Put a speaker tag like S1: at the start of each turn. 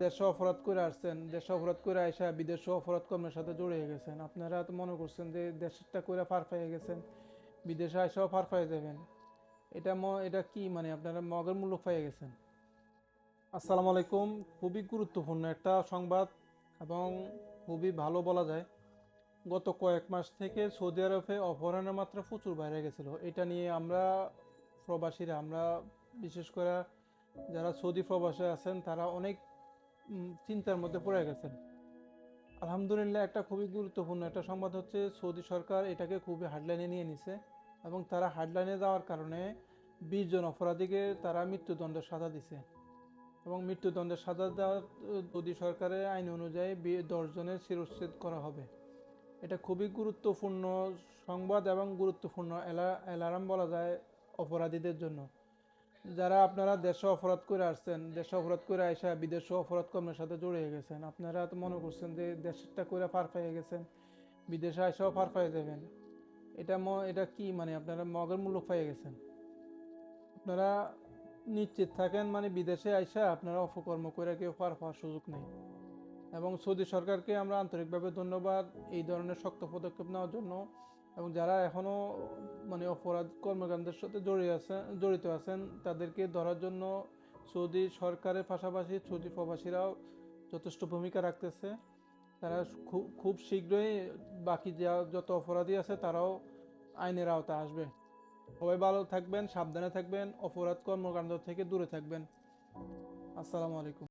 S1: দেশে অপরাধ করে আসছেন, দেশে অপরাধ করে আইসা বিদেশে অপরাধ কর্মের সাথে জড়িয়ে গেছেন। আপনারা তো মনে করছেন যে দেশটা করে পার পেয়ে গেছেন, বিদেশে আইসাও পার পেয়ে যাবেন। এটা ম, এটা কি মানে আপনারা মগের মূল্য পেয়ে গেছেন? আসসালামু আলাইকুম। খুবই গুরুত্বপূর্ণ একটা সংবাদ এবং খুবই ভালো বলা যায়। গত কয়েক মাস থেকে সৌদি আরবে অপহরণের মাত্রা প্রচুর বাইরে গেছিল। এটা নিয়ে আমরা প্রবাসীরা, আমরা বিশেষ করে যারা সৌদি প্রবাসে আছেন, তারা অনেক চিন্তার মধ্যে পড়ে গেছেন। আলহামদুলিল্লাহ, একটা খুবই গুরুত্বপূর্ণ একটা সংবাদ হচ্ছে, সৌদি সরকার এটাকে খুবই হার্ডলাইনে নিয়ে নিছে এবং তারা হার্ডলাইনে যাওয়ার কারণে বিশ জন অপরাধীকে তারা মৃত্যুদণ্ডের সাজা দিছে। এবং মৃত্যুদণ্ডের সাজা দেওয়ার, সৌদি সরকারের আইন অনুযায়ী বি- দশ জনের শিরচ্ছেদ করা হবে। এটা খুবই গুরুত্বপূর্ণ সংবাদ এবং গুরুত্বপূর্ণ অ্যালার্ম বলা যায় অপরাধীদের জন্য। যারা আপনারা দেশে অপরাধ করে আসছেন, দেশে অপরাধ করে আইসা বিদেশে অপরাধ কর্মের সাথে জড়িয়ে গেছেন, আপনারা তো মনে করছেন যে দেশটা করে পার পেয়ে গেছেন, বিদেশে আইসাও পার পেয়ে যাবেন। এটা ম, এটা কি মানে আপনারা মগের মূল্য পেয়ে গেছেন? আপনারা নিশ্চিত থাকেন মানে বিদেশে আইসা আপনারা অপকর্ম করে কেউ পার পাওয়ার সুযোগ নেই। এবং সৌদি সরকারকে আমরা আন্তরিকভাবে ধন্যবাদ এই ধরনের শক্ত পদক্ষেপ নেওয়ার জন্য। এবং যারা এখনও মানে অপরাধ কর্মকাণ্ডের সাথে জড়িয়ে আছেন জড়িত আছেন, তাদেরকে ধরার জন্য সৌদি সরকারের পাশাপাশি সৌদি প্রবাসীরাও যথেষ্ট ভূমিকা রাখতেছে। তারা খুব খুব শীঘ্রই বাকি যা, যত অপরাধী আছে, তারাও আইনের আওতায় আসবে। সবাই ভালো থাকবেন, সাবধানে থাকবেন, অপরাধ কর্মকাণ্ড থেকে দূরে থাকবেন। আসসালামু আলাইকুম।